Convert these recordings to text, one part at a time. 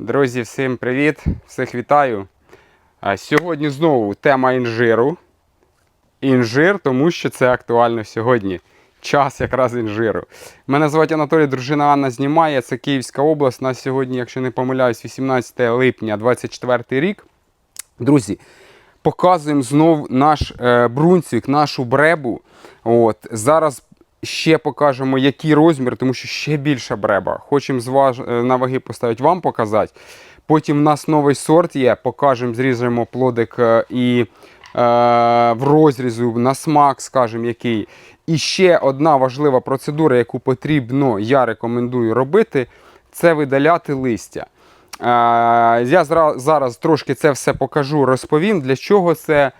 Друзі, всім привіт! Всіх вітаю. Сьогодні знову тема інжиру. Інжир, тому що це актуально сьогодні. Час якраз інжиру. Мене звати Анатолій, дружина Анна знімає. Це Київська область. Нас сьогодні, якщо не помиляюсь, 18 липня 24 рік. Друзі, показуємо знов наш е, брунцвік, нашу бребу. От, зараз ще покажемо, який розмір, тому що ще більша бреба. Хочемо зваж... е, на ваги поставити вам показати. Потім в нас новий сорт є, покажемо, зріжемо плодик е, і е, в розрізу, на смак, скажемо, який. І ще одна важлива процедура, яку потрібно, я рекомендую робити, це видаляти листя. Е, Я зараз трошки це все покажу, розповім, для чого це,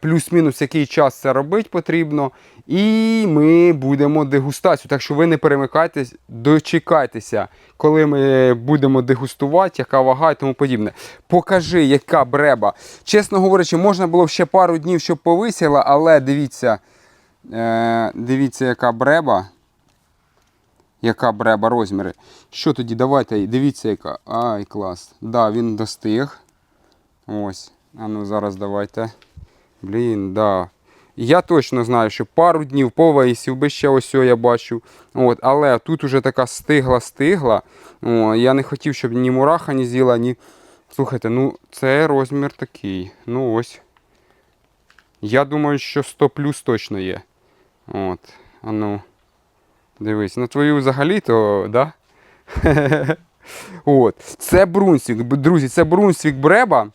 плюс-мінус який час це робити потрібно. І ми будемо дегустацію. Так що ви не перемикайтесь, дочекайтеся, коли ми будемо дегустувати, яка вага і тому подібне. Покажи, яка бреба. Чесно говорячи, можна було б ще пару днів, щоб повисіла, але дивіться, е, дивіться, яка бреба. Яка бреба розміри. Що тоді? Давайте, дивіться, яка. Ай, клас. Да, він достиг. Ось. А ну зараз давайте. Блін, да. Я точно знаю, що пару днів повисів би ще ось я бачу. От, але тут уже така стигла-стигла. Я не хотів, щоб ні мураха не з'їла, ні. Слухайте, ну це розмір такий. Ну ось. Я думаю, що 100 плюс точно є. От. А ну. Дивись, на твою взагалі, то, да? От. Це брунсвік. Друзі, це брунсвік бреба.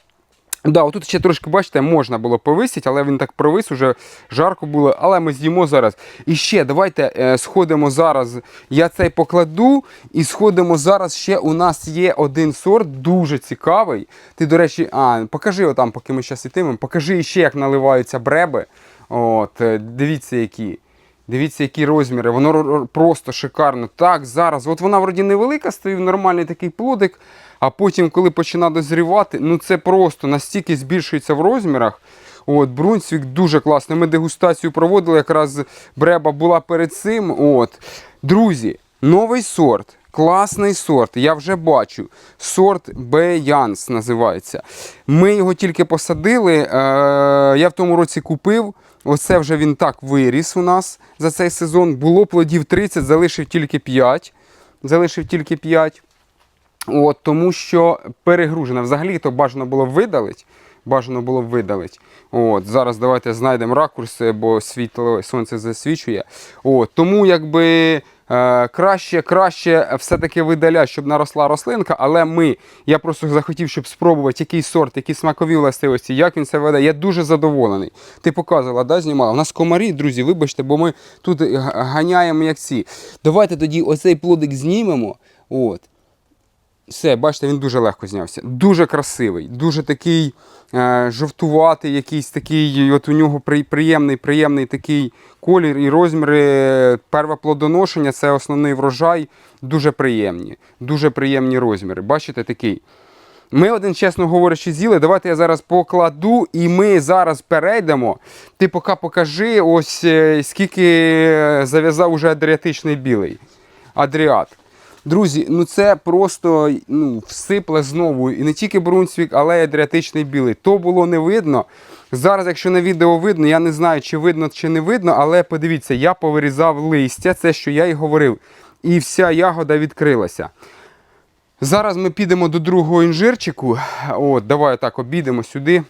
Да, отут ще трошки, бачите, можна було повисити, але він так провис, уже жарко було, але ми з'їмо зараз. І ще давайте е, сходимо зараз. Я цей покладу і сходимо зараз. Ще у нас є один сорт, дуже цікавий. Ти, до речі, а, покажи отам, поки ми зараз ітимемо, покажи ще, як наливаються бреби. От, е, дивіться, які. Дивіться, які розміри, воно ро- ро- просто шикарно. Так, зараз. От вона вроді невелика, стоїть нормальний такий плодик, а потім, коли починає дозрівати, ну це просто настільки збільшується в розмірах. От, Брунсвік дуже класний. Ми дегустацію проводили, якраз бреба була перед цим. От. Друзі, новий сорт. Класний сорт, я вже бачу. Сорт Беянс називається. Ми його тільки посадили. Е, я в тому році купив. Оце вже він так виріс у нас за цей сезон. Було плодів 30, залишив тільки 5. Залишив тільки 5. От, тому що перегружена. Взагалі то бажано було видалити. Бажано було видалити. От, зараз давайте знайдемо ракурс, бо світло сонце засвічує. От, тому якби краще, краще все-таки видалять, щоб наросла рослинка. Але ми, я просто захотів, щоб спробувати який сорт, які смакові властивості, як він це веде. Я дуже задоволений. Ти показувала, да, знімала? У нас комарі, друзі, вибачте, бо ми тут ганяємо як ці. Давайте тоді оцей плодик знімемо. От. Все, бачите, він дуже легко знявся. Дуже красивий, дуже такий е, жовтуватий, якийсь такий, от у нього приємний, приємний такий колір і розміри. Перве плодоношення це основний врожай. Дуже приємні, дуже приємні розміри. Бачите, такий. Ми один, чесно говорячи, з'їли. Давайте я зараз покладу, і ми зараз перейдемо. Ти поки покажи, ось е, скільки зав'язав уже адріатичний білий. Адріат. Друзі, ну це просто ну, всипле знову. І не тільки Брунсвік, але й Адріатичний білий. То було не видно. Зараз, якщо на відео видно, я не знаю, чи видно, чи не видно, але подивіться, я повирізав листя, це що я й говорив. І вся ягода відкрилася. Зараз ми підемо до другого інжирчику. От, давай так обійдемо сюди.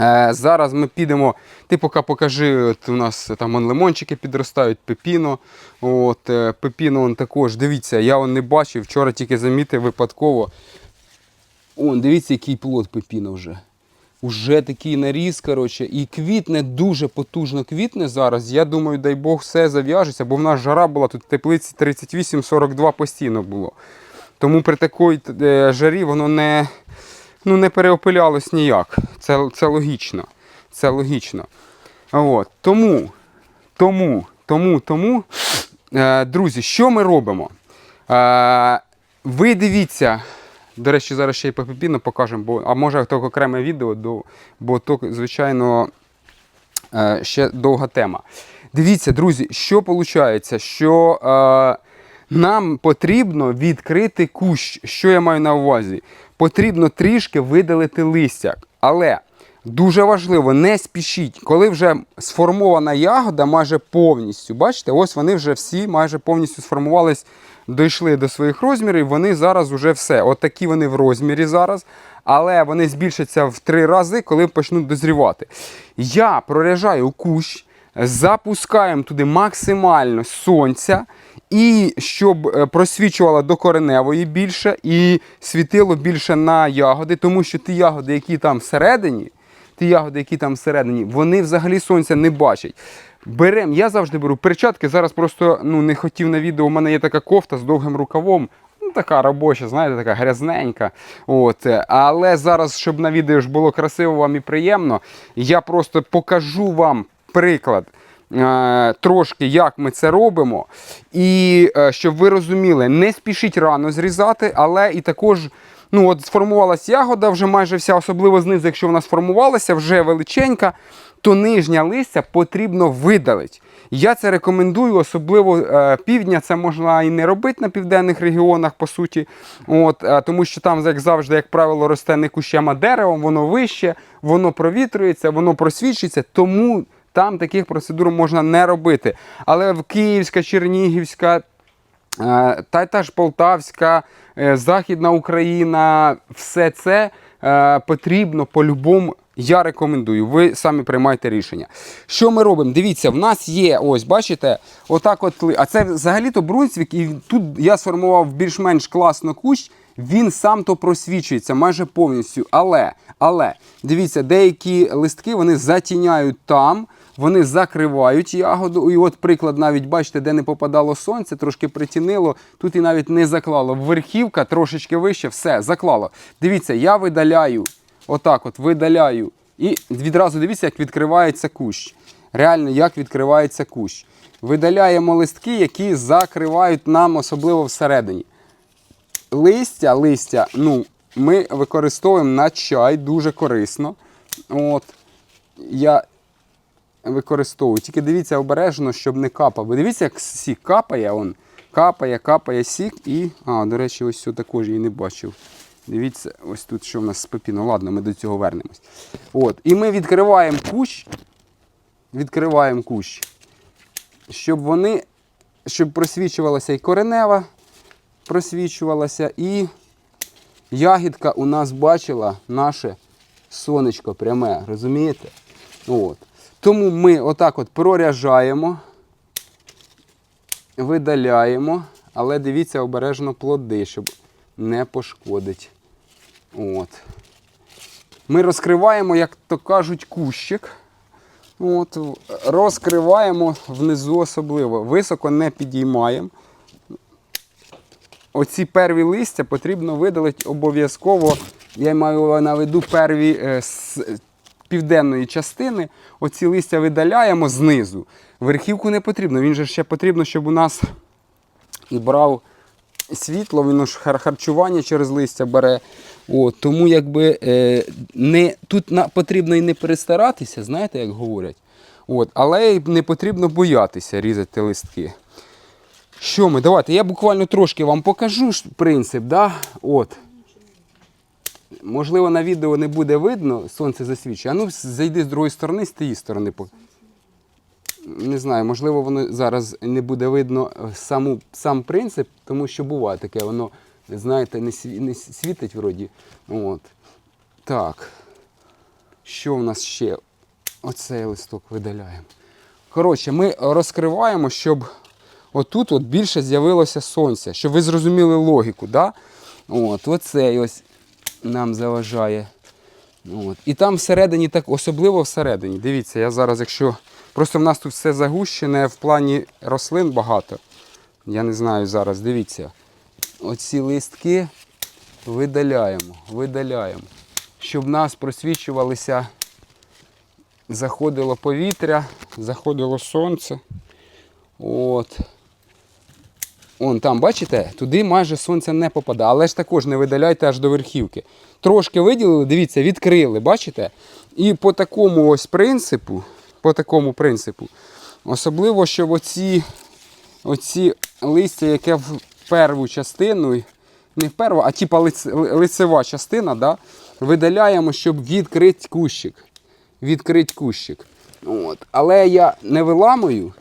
Е, зараз ми підемо. Ти поки покажи, от у нас там он лимончики підростають, пепіно. От, е, пепіно он також. Дивіться, я он не бачив, вчора тільки замітив випадково. Он, дивіться, який плод пепіно вже. Уже такий наріз, коротше, і квітне дуже потужно квітне зараз. Я думаю, дай Бог, все зав'яжеться, бо в нас жара була тут в теплиці 38-42 постійно було. Тому при такій е, жарі воно не, ну, не переопилялось ніяк. Це, це логічно. Це логічно. От. Тому, тому, тому, тому, е, друзі, що ми робимо? Е, ви дивіться. До речі, зараз ще й попепінно покажемо, бо, а може то окреме відео, до, бо то, звичайно, е, ще довга тема. Дивіться, друзі, що виходить, що е, Нам потрібно відкрити кущ. Що я маю на увазі? Потрібно трішки видалити листя. Але дуже важливо, не спішіть, коли вже сформована ягода майже повністю. Бачите, ось вони вже всі майже повністю сформувались, дійшли до своїх розмірів. Вони зараз вже все. От такі вони в розмірі зараз. Але вони збільшаться в три рази, коли почнуть дозрівати. Я проряджаю кущ, запускаємо туди максимально сонця. І щоб е, просвічувало до кореневої більше і світило більше на ягоди, тому що ті ягоди, які там всередині, ті ягоди, які там всередині, вони взагалі сонця не бачать. Берем, я завжди беру перчатки. Зараз просто ну, не хотів на відео. У мене є така кофта з довгим рукавом. Ну, така робоча, знаєте, така грязненька. От. е, Але зараз, щоб на відео ж було красиво вам і приємно, я просто покажу вам приклад. Е, Трошки, як ми це робимо, і е, щоб ви розуміли, не спішіть рано зрізати, але і також ну от сформувалась ягода, вже майже вся, особливо знизу, якщо вона сформувалася, вже величенька, то нижня листя потрібно видалити. Я це рекомендую, особливо е, півдня. Це можна і не робити на південних регіонах, по суті. От, е, тому що там, як завжди, як правило, росте не кущем, а деревом, воно вище, воно провітрюється, воно просвічується. Тому там таких процедур можна не робити. Але в Київська, Чернігівська, Е, та й та ж Полтавська, е, Західна Україна, все це е, потрібно по-любому. Я рекомендую, ви самі приймайте рішення. Що ми робимо? Дивіться, в нас є, ось, бачите, отак от. А це взагалі-то Брунсвік, і тут я сформував більш-менш класно кущ, він сам то просвічується майже повністю. Але, але, дивіться, деякі листки вони затіняють там, вони закривають ягоду. І от приклад, навіть бачите, де не попадало сонце, трошки притінило, тут і навіть не заклало. Верхівка трошечки вище, все, заклало. Дивіться, я видаляю, отак от видаляю. І відразу дивіться, як відкривається кущ. Реально, як відкривається кущ. Видаляємо листки, які закривають нам, особливо всередині. Листя, листя, ну, ми використовуємо на чай дуже корисно. От, я використовую. Тільки дивіться обережно, щоб не капав. Бо дивіться, як сік капає, он. Капає, капає сік і. А, до речі, ось цю також її не бачив. Дивіться, ось тут що в нас з пепіно. Ладно, ми до цього вернемось. От. І ми відкриваємо кущ. Відкриваємо кущ. Щоб вони. Щоб просвічувалася і коренева, просвічувалася, і ягідка у нас бачила наше сонечко пряме, розумієте? От. Тому ми отак от проряджаємо, видаляємо, але дивіться обережно плоди, щоб не пошкодить. От. Ми розкриваємо, як то кажуть, кущик. От, розкриваємо внизу особливо. Високо не підіймаємо. Оці перві листя потрібно видалити обов'язково. Я маю на виду перві е, південної частини. Оці листя видаляємо знизу. Верхівку не потрібно. Він же ще потрібно, щоб у нас і брав світло, він ж харчування через листя бере. От, тому якби е, не, тут на, потрібно і не перестаратися, знаєте, як говорять. От, але й не потрібно боятися різати листки. Що ми? Давайте, я буквально трошки вам покажу принцип. Да? От. Можливо, на відео не буде видно, сонце засвічує. А ну зайди з другої сторони, з тієї сторони. Не знаю, можливо, воно зараз не буде видно е, саму, сам принцип, тому що буває таке, воно, знаєте, не, сві- не світить вроді. От. Так. Що в нас ще? Оцей листок видаляємо. Коротше, ми розкриваємо, щоб отут от більше з'явилося сонця, щоб ви зрозуміли логіку. Да? От, оцей ось нам заважає. От. І там всередині, так, особливо всередині. Дивіться, я зараз, якщо. Просто в нас тут все загущене в плані рослин багато. Я не знаю зараз, дивіться. Оці листки видаляємо, видаляємо. Щоб в нас просвічувалися, заходило повітря, заходило сонце. От. Он там, бачите, туди майже сонце не попадає, але ж також не видаляйте аж до верхівки. Трошки виділили, дивіться, відкрили, бачите? І по такому ось принципу, по такому принципу, особливо, щоб оці, оці листя, яке в перву частину, не в перву, а типа лице- лицева частина, да, видаляємо, щоб відкрити кущик. Відкрити кущик. От. Але я не виламую,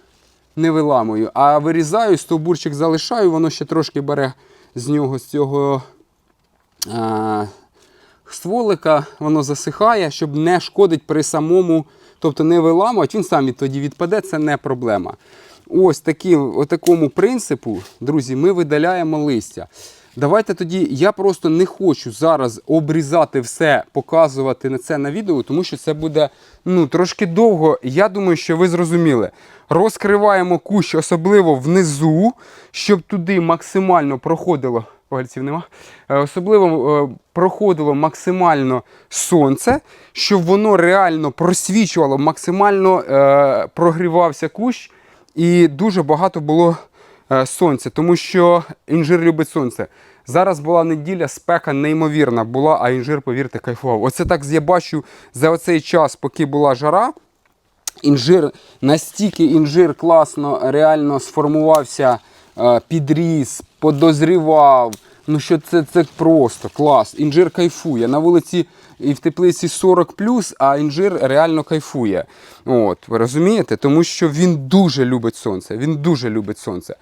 не виламую, а вирізаю, стовбурчик залишаю, воно ще трошки бере з нього з цього а, стволика, воно засихає, щоб не шкодить при самому, тобто не виламувати, він сам тоді відпаде, це не проблема. Ось такі, такому принципу, друзі, ми видаляємо листя. Давайте тоді, я просто не хочу зараз обрізати все, показувати на це на відео, тому що це буде ну, трошки довго. Я думаю, що ви зрозуміли. Розкриваємо кущ, особливо внизу, щоб туди максимально проходило. Пальців нема. Е, Особливо е, проходило максимально сонце, щоб воно реально просвічувало, максимально е, прогрівався кущ, і дуже багато було сонця, тому що інжир любить сонце. Зараз була неділя, спека неймовірна була, а інжир, повірте, кайфував. Оце так я бачу за оцей час, поки була жара. Інжир, настільки інжир класно реально сформувався, е, підріс, подозрівав. Ну що це, це просто клас. Інжир кайфує. На вулиці і в теплиці 40 а інжир реально кайфує. От, ви розумієте? Тому що він дуже любить сонце. Він дуже любить сонце.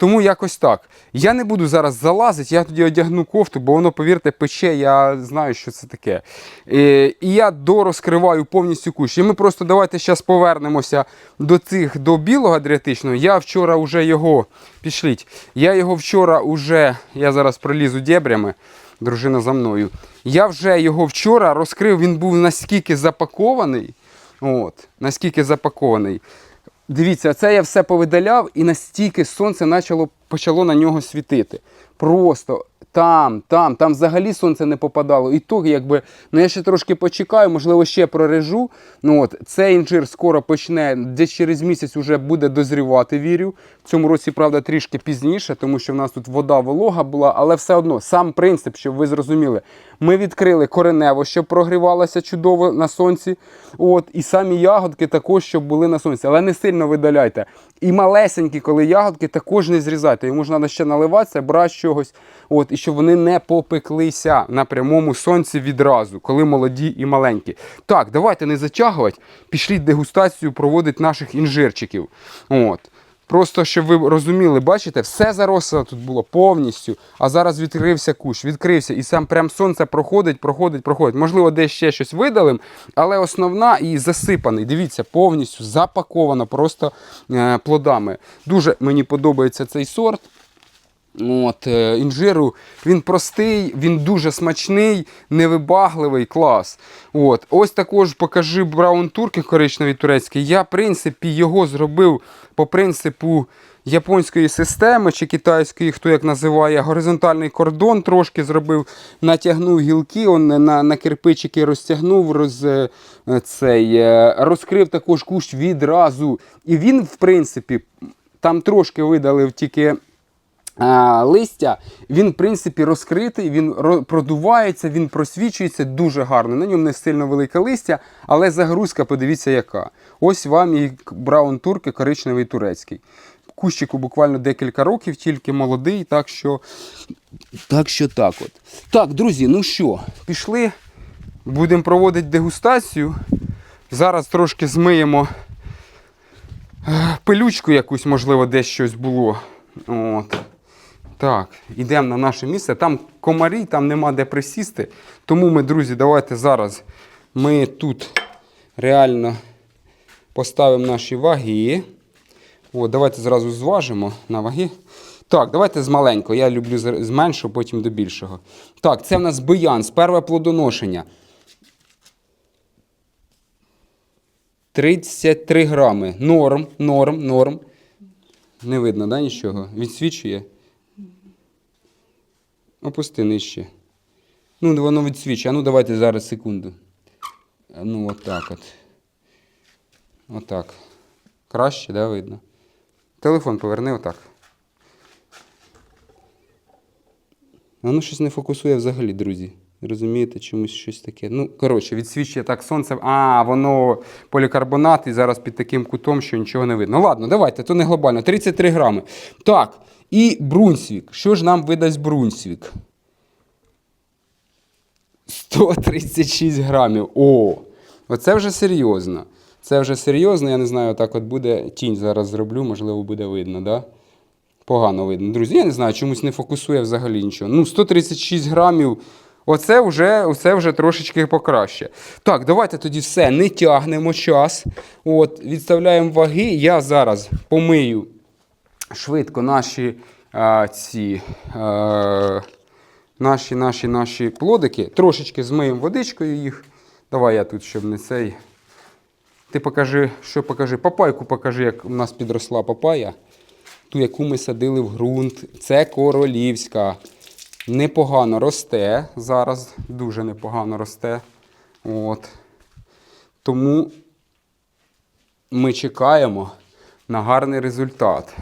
Тому якось так. Я не буду зараз залазити, я тоді одягну кофту, бо воно, повірте, пече, я знаю, що це таке. Е, І я дорозкриваю повністю кущ. І ми просто давайте зараз повернемося до цих, до білого адріатичного. Я вчора вже його, пішліть, я його вчора вже, я зараз пролізу дебрями, дружина за мною. Я вже його вчора розкрив, він був наскільки запакований. От, наскільки запакований. Дивіться, це я все повидаляв і настільки сонце почало, почало на нього світити. Просто там, там, там взагалі сонце не попадало. І то, якби, ну я ще трошки почекаю, можливо, ще прорежу. Ну от, цей інжир скоро почне, десь через місяць вже буде дозрівати, вірю. В цьому році, правда, трішки пізніше, тому що в нас тут вода волога була, але все одно сам принцип, щоб ви зрозуміли. Ми відкрили коренево, щоб прогрівалося чудово на сонці. От, і самі ягодки також, щоб були на сонці. Але не сильно видаляйте. І малесенькі, коли ягодки, також не зрізайте. Йому ж треба ще наливатися, брати чогось. От, і щоб вони не попеклися на прямому сонці відразу, коли молоді і маленькі. Так, давайте не затягувати. Пішліть дегустацію проводити наших інжирчиків. От. Просто щоб ви розуміли, бачите, все заросло тут було повністю, а зараз відкрився кущ, відкрився, і сам прям сонце проходить, проходить, проходить. Можливо, десь ще щось видалим, але основна і засипаний. Дивіться, повністю запаковано просто е, плодами. Дуже мені подобається цей сорт. От, е, інжиру він простий, він дуже смачний, невибагливий, клас. От, ось також покажи браун турки коричневий турецький. Я, в принципі, його зробив по принципу японської системи чи китайської, хто як називає, горизонтальний кордон трошки зробив, натягнув гілки, он на, на кирпичики розтягнув, роз, е, цей, е, розкрив також кущ відразу. І він, в принципі, там трошки видалив тільки листя, він, в принципі, розкритий, він продувається, він просвічується дуже гарно. На ньому не сильно велике листя, але загрузка, подивіться, яка. Ось вам і браун турки коричневий турецький. Кущику буквально декілька років, тільки молодий, так що так, що так от. Так, друзі, ну що, пішли, будемо проводити дегустацію. Зараз трошки змиємо е, пилючку якусь, можливо, десь щось було. От. Так, йдемо на наше місце. Там комарі, там нема де присісти. Тому ми, друзі, давайте зараз ми тут реально поставимо наші ваги. От, давайте зразу зважимо на ваги. Так, давайте з маленького. Я люблю з меншого, потім до більшого. Так, це в нас боянс, перве плодоношення. 33 грами. Норм, норм, норм. Не видно, да, нічого? Відсвічує. Опусти нижче. Ну, воно відсвічує. А ну давайте зараз секунду. Ну, отак от. Отак. Краще, да, видно? Телефон поверни отак. Воно щось не фокусує взагалі, друзі. Розумієте, чомусь щось таке. Ну, коротше, відсвічує так сонце. А, воно полікарбонат і зараз під таким кутом, що нічого не видно. Ну ладно, давайте, то не глобально. 33 грами. Так, і Брунсвік. Що ж нам видасть Брунсвік? 136 грамів. О! Оце вже серйозно. Це вже серйозно, я не знаю, так от буде. Тінь зараз зроблю, можливо, буде видно, да? Погано видно. Друзі, я не знаю, чомусь не фокусує взагалі нічого. Ну, 136 грамів. Оце вже, оце вже трошечки покраще. Так, давайте тоді все, не тягнемо час. От, відставляємо ваги. Я зараз помию швидко наші а, ці. А, наші, наші, наші плодики. Трошечки змиємо водичкою їх. Давай я тут, щоб не цей. Ти покажи, що покажи. Папайку покажи, як у нас підросла папая. Ту, яку ми садили в ґрунт. Це королівська. Непогано росте зараз. Дуже непогано росте. От. Тому ми чекаємо на гарний результат.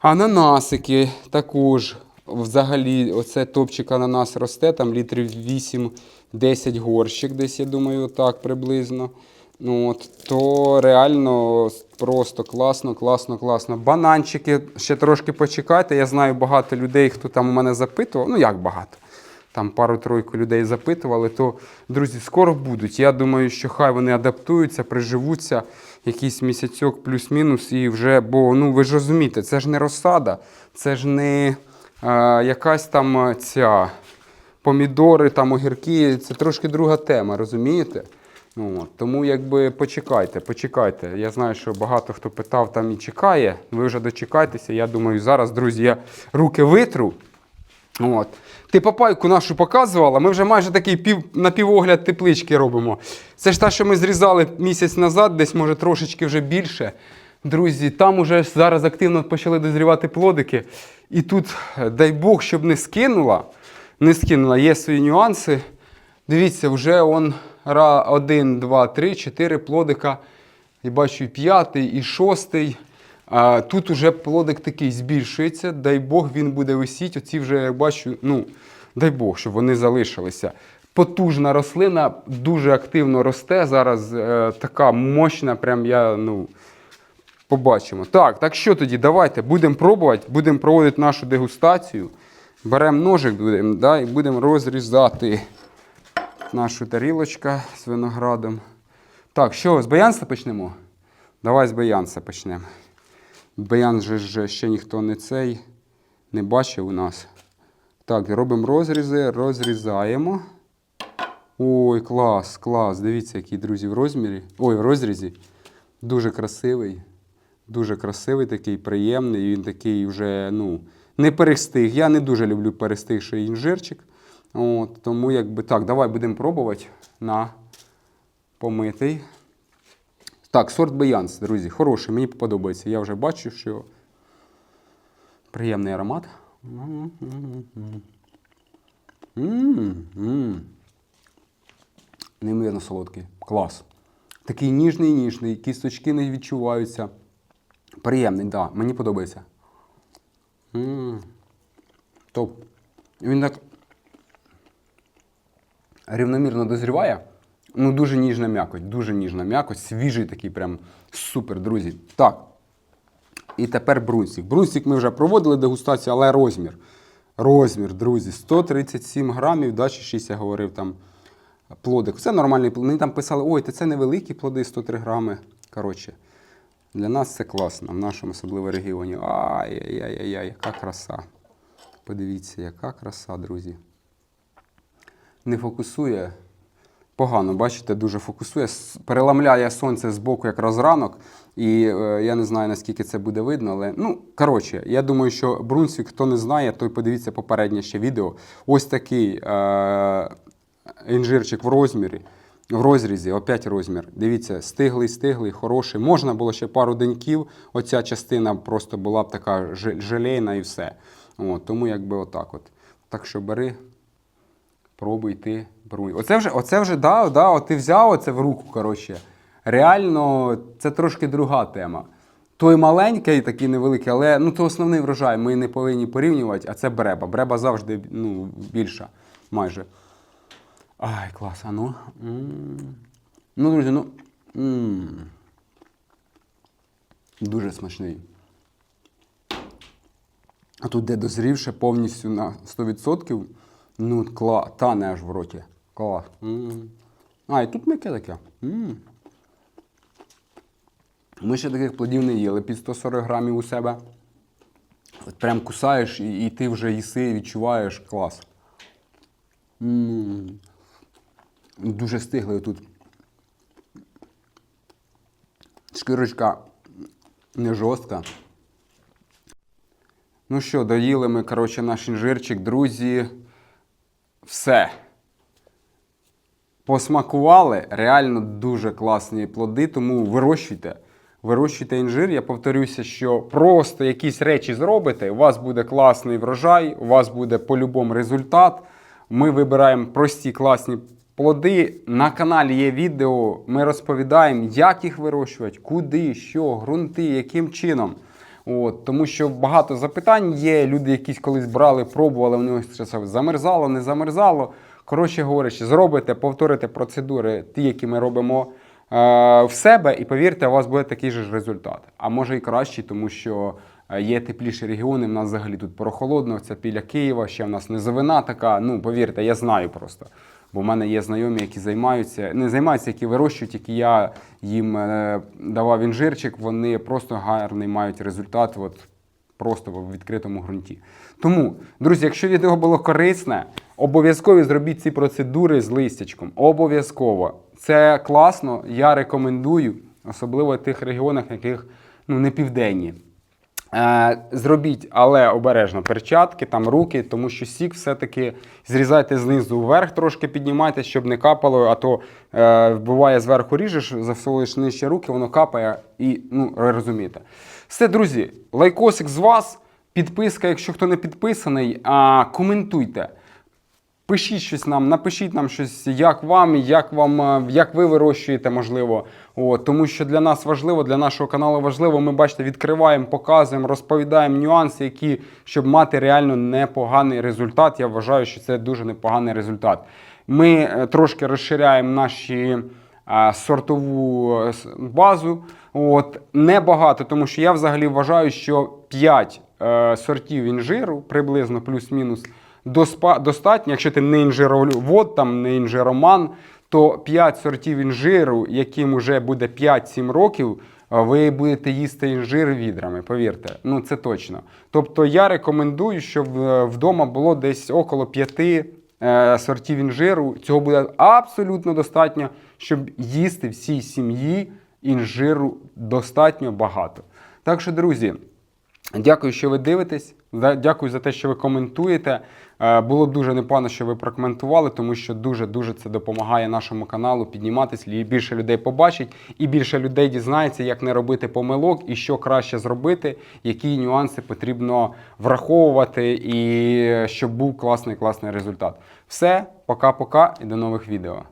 Ананасики також. Взагалі, оце топчик ананас росте, там літрів 8-10 горщик, десь, я думаю, так приблизно. Ну, от, то реально просто класно, класно, класно. Бананчики ще трошки почекайте. Я знаю багато людей, хто там у мене запитував. Ну як багато? Там пару-тройку людей запитували, то, друзі, скоро будуть. Я думаю, що хай вони адаптуються, приживуться якийсь місяцьок плюс-мінус, і вже, бо ну ви ж розумієте, це ж не розсада, це ж не е, якась там ця помідори, там огірки, це трошки друга тема, розумієте? Ну, от, тому якби почекайте, почекайте. Я знаю, що багато хто питав там і чекає. Ви вже дочекайтеся. Я думаю, зараз, друзі, я руки витру. От. Ти папайку нашу показувала, ми вже майже такий пів, напівогляд теплички робимо. Це ж та, що ми зрізали місяць назад, десь може трошечки вже більше. Друзі, там уже зараз активно почали дозрівати плодики. І тут, дай Бог, щоб не скинула, не скинула, є свої нюанси. Дивіться, вже он ра, один, два, три, чотири плодика. І бачу і п'ятий, і шостий. А, тут уже плодик такий збільшується. Дай Бог він буде висіти. Оці вже я бачу, ну, дай Бог, щоб вони залишилися. Потужна рослина, дуже активно росте. Зараз е, така мощна, прям я, ну. Побачимо. Так, так що тоді? Давайте будемо пробувати, будемо проводити нашу дегустацію. Беремо ножик будемо, да, і будемо розрізати нашу тарілочку з виноградом. Так, що, з баянса почнемо? Давай з баянса почнемо. Баян же ж ще ніхто не цей не бачив у нас. Так, робимо розрізи, розрізаємо. Ой, клас, клас. Дивіться, який, друзі, в розмірі. Ой, в розрізі. Дуже красивий. Дуже красивий, такий приємний. Він такий вже, ну, не перестиг. Я не дуже люблю перестигший інжирчик. От, тому якби так, давай будемо пробувати на помитий. Так, сорт Баянс, друзі, хороший, мені подобається. Я вже бачу, що приємний аромат. М-м-м. Неймовірно солодкий. Клас. Такий ніжний, ніжний, кісточки не відчуваються. Приємний, так, да, мені подобається. М. Топ. Він так рівномірно дозріває. Ну, дуже ніжна м'якоть, дуже ніжна м'якоть, свіжий такий, прям супер, друзі. Так. І тепер брунсік. Брунсік ми вже проводили дегустацію, але розмір. Розмір, друзі, 137 грамів, да, чи 6 я говорив там плодик. Це нормальний плод. Вони там писали, ой, та це невеликі плоди, 103 грами. Коротше, для нас це класно, в нашому особливо регіоні. Ай-яй-яй-яй, яка краса. Подивіться, яка краса, друзі. Не фокусує. Погано, бачите, дуже фокусує. Переламляє сонце з боку якраз ранок. І е, я не знаю, наскільки це буде видно, але ну, коротше, я думаю, що Брунсвік, хто не знає, той подивіться попереднє ще відео. Ось такий е- інжирчик в розмірі. В розрізі, опять розмір. Дивіться, стиглий, стиглий, хороший. Можна було ще пару деньків. Оця частина просто була б така же- желейна і все. От, тому якби отак от. Так що бери, пробуй ти, бруй. Оце вже, оце вже, да, да, от ти взяв оце в руку, коротше. Реально, це трошки друга тема. Той маленький, такий невеликий, але ну, то основний врожай. Ми не повинні порівнювати, а це бреба. Бреба завжди ну, більша, майже. Ай, клас, а ну. М. Ну, друзі, ну. м. Дуже смачний. А тут де дозрівше повністю на 100%. Ну, кла, тане аж в роті. Клас. М. А, і тут м'яке таке. М. Ми ще таких плодів не їли під 140 грамів у себе. От прям кусаєш і, і ти вже їси, відчуваєш клас. М. Дуже стиглий тут. Шкірочка не жорстка. Ну що, доїли ми, коротше, наш інжирчик, друзі. Все. Посмакували. Реально дуже класні плоди, тому вирощуйте. Вирощуйте інжир. Я повторюся, що просто якісь речі зробите, у вас буде класний врожай, у вас буде по-любому результат. Ми вибираємо прості класні плоди. На каналі є відео. Ми розповідаємо, як їх вирощувати, куди, що, ґрунти, яким чином. От, тому що багато запитань є. Люди якісь колись брали, пробували, ось це замерзало, не замерзало. Коротше говорячи, зробите, повторите процедури, ті, які ми робимо е, в себе, і повірте, у вас буде такий же ж результат. А може і кращий, тому що е, є тепліші регіони. В нас взагалі тут прохолодно, це біля Києва, ще в нас низовина така. Ну, повірте, я знаю просто. Бо в мене є знайомі, які займаються, не займаються, які вирощують, які я їм е, давав інжирчик, вони просто гарний мають результат. От просто в відкритому ґрунті. Тому, друзі, якщо відео було корисне, обов'язково зробіть ці процедури з листячком. Обов'язково. Це класно, я рекомендую, особливо в тих регіонах, яких ну, не південні. Е, Зробіть, але обережно перчатки, там руки, тому що сік все-таки зрізайте знизу вверх, трошки піднімайте, щоб не капало, а то е, буває зверху ріжеш, засовуєш нижче руки, воно капає і ну, розумієте. Все, друзі, лайкосик з вас, підписка, якщо хто не підписаний, а, коментуйте. Пишіть щось нам, напишіть нам щось, як вам, як вам, е, як ви вирощуєте, можливо. От, тому що для нас важливо, для нашого каналу важливо. Ми бачите, відкриваємо, показуємо, розповідаємо нюанси, які щоб мати реально непоганий результат. Я вважаю, що це дуже непоганий результат. Ми е, трошки розширяємо наші е, сортову базу. От небагато, тому що я взагалі вважаю, що 5 е, сортів інжиру, приблизно плюс-мінус, достатньо, якщо ти не інжировод, там не інжироман, то 5 сортів інжиру, яким вже буде 5-7 років, ви будете їсти інжир відрами, повірте. Ну це точно. Тобто я рекомендую, щоб е, вдома було десь около 5 е, сортів інжиру. Цього буде абсолютно достатньо, щоб їсти всій сім'ї інжиру достатньо багато. Так що, друзі, Дякую, що ви дивитесь. Дякую за те, що ви коментуєте. Е, Було б дуже непогано, що ви прокоментували, тому що дуже-дуже це допомагає нашому каналу підніматися, і Більше людей побачить, і більше людей дізнається, як не робити помилок і що краще зробити, які нюанси потрібно враховувати, і щоб був класний класний результат. Все, пока-пока і до нових відео.